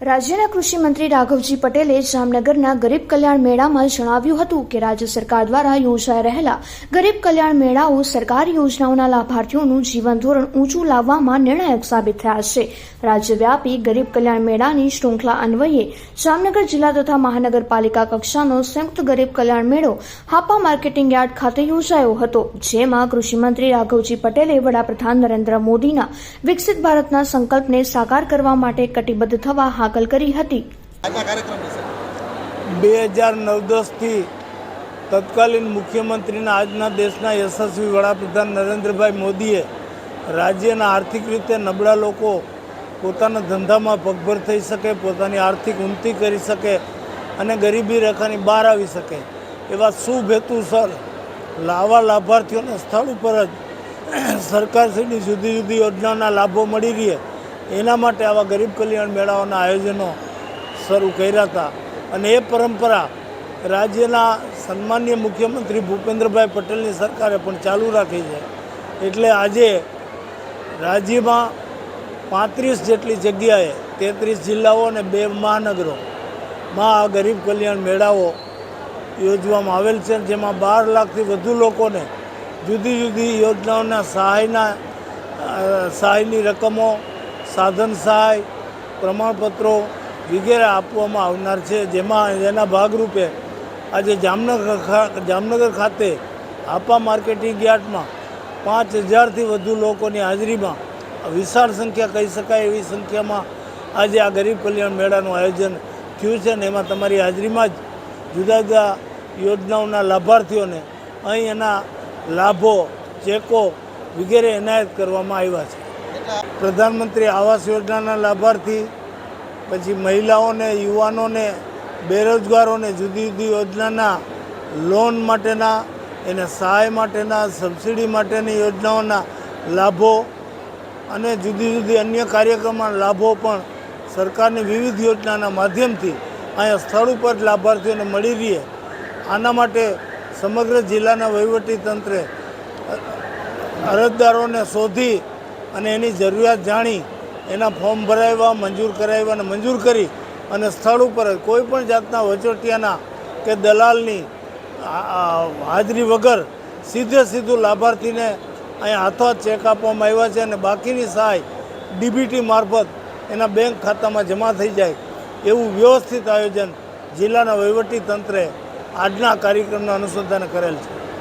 રાજ્યના કૃષિ મંત્રી રાઘવજી પટેલે જામનગરના ગરીબ કલ્યાણ મેળામાં જણાવ્યું હતું કે રાજ્ય સરકાર દ્વારા યોજાઈ રહેલા ગરીબ કલ્યાણ મેળાઓ સરકારી યોજનાઓના લાભાર્થીઓનું જીવન ધોરણ ઊંચું લાવવામાં નિર્ણાયક સાબિત થયા છે. રાજ્યવ્યાપી ગરીબ કલ્યાણ મેળાની શૃંખલા અન્વયે જામનગર જિલ્લા તથા મહાનગરપાલિકા કક્ષાનો સંયુક્ત ગરીબ કલ્યાણ મેળો હાપા માર્કેટિંગ યાર્ડ ખાતે યોજાયો હતો, જેમાં કૃષિમંત્રી રાઘવજી પટેલે વડાપ્રધાન નરેન્દ્ર મોદીના વિકસિત ભારતના સંકલ્પને સાકાર કરવા માટે કટિબદ્ધ થવા હાકલ કરી હતી. બે હજાર નવ દસથી તત્કાલીન મુખ્યમંત્રીના આજના દેશના યશસ્વી વડાપ્રધાન નરેન્દ્રભાઈ મોદીએ રાજ્યના આર્થિક રીતે નબળા લોકો પોતાના ધંધામાં પગભર થઈ શકે પોતાની આર્થિક ઉન્નતિ કરી શકે અને ગરીબી રેખાની બહાર આવી શકે એવા શુભ હેતુસર લાવા લાભાર્થીઓને સ્થળ ઉપર જ સરકારશ્રીની જુદી જુદી યોજનાઓના લાભો મળી રહે. એના માટે આવા ગરીબ કલ્યાણ મેળાઓના આયોજનો શરૂ કર્યા હતા. અને એ પરંપરા રાજ્યના સન્માનીય મુખ્યમંત્રી ભૂપેન્દ્રભાઈ પટેલની સરકારે પણ ચાલુ રાખી છે. એટલે આજે રાજ્યમાં પાંત્રીસ જેટલી જગ્યાએ તેત્રીસ જિલ્લાઓ અને બે મહાનગરોમાં આ ગરીબ કલ્યાણ મેળાઓ યોજવામાં આવેલ છે. જેમાં બાર લાખથી વધુ લોકોને જુદી જુદી યોજનાઓના સહાયના સહાયની રકમો સાધન સહાય, પ્રમાણપત્રો વગેરે આપવામાં આવનાર છે. જેમાં જેના ભાગરૂપે આજે જામનગર જામનગર ખાતે આપા માર્કેટિંગ યાર્ડમાં પાંચ હજારથી વધુ લોકોની હાજરીમાં વિશાળ સંખ્યા કહી શકાય એવી સંખ્યામાં આજે આ ગરીબ કલ્યાણ મેળાનું આયોજન થયું છે ને એમાં તમારી હાજરીમાં જ જુદા જુદા યોજનાઓના લાભાર્થીઓને અહીં એના લાભો, ચેકો વગેરે એનાયત કરવામાં આવ્યા છે. પ્રધાનમંત્રી આવાસ યોજનાના લાભાર્થી, પછી મહિલાઓને, યુવાનોને, બેરોજગારોને જુદી જુદી યોજનાના લોન માટેના, એને સહાય માટેના, સબસિડી માટેની યોજનાઓના લાભો અને જુદી જુદી અન્ય કાર્યક્રમોના લાભો પણ સરકારની વિવિધ યોજનાના માધ્યમથી અહીંયા સ્થળ ઉપર જ લાભાર્થીઓને મળી રહે. આના માટે સમગ્ર જિલ્લાના વહીવટી તંત્રે અરજદારોને શોધી અને એની જરૂરિયાત જાણી એના ફોર્મ ભરાવ્યા, મંજૂર કરાવ્યા અને મંજૂર કરી અને સ્થળ ઉપર કોઈ પણ જાતના વચોટિયાના કે દલાલની હાજરી વગર સીધે સીધું લાભાર્થીને અહીંયા હાથોહાથ ચેક આપવામાં આવ્યા છે અને બાકીની સહાય ડીબીટી મારફત એના બેંક ખાતામાં જમા થઈ જાય એવું વ્યવસ્થિત આયોજન જિલ્લાના વહીવટી તંત્રે આજના કાર્યક્રમના અનુસંધાને કરેલ છે.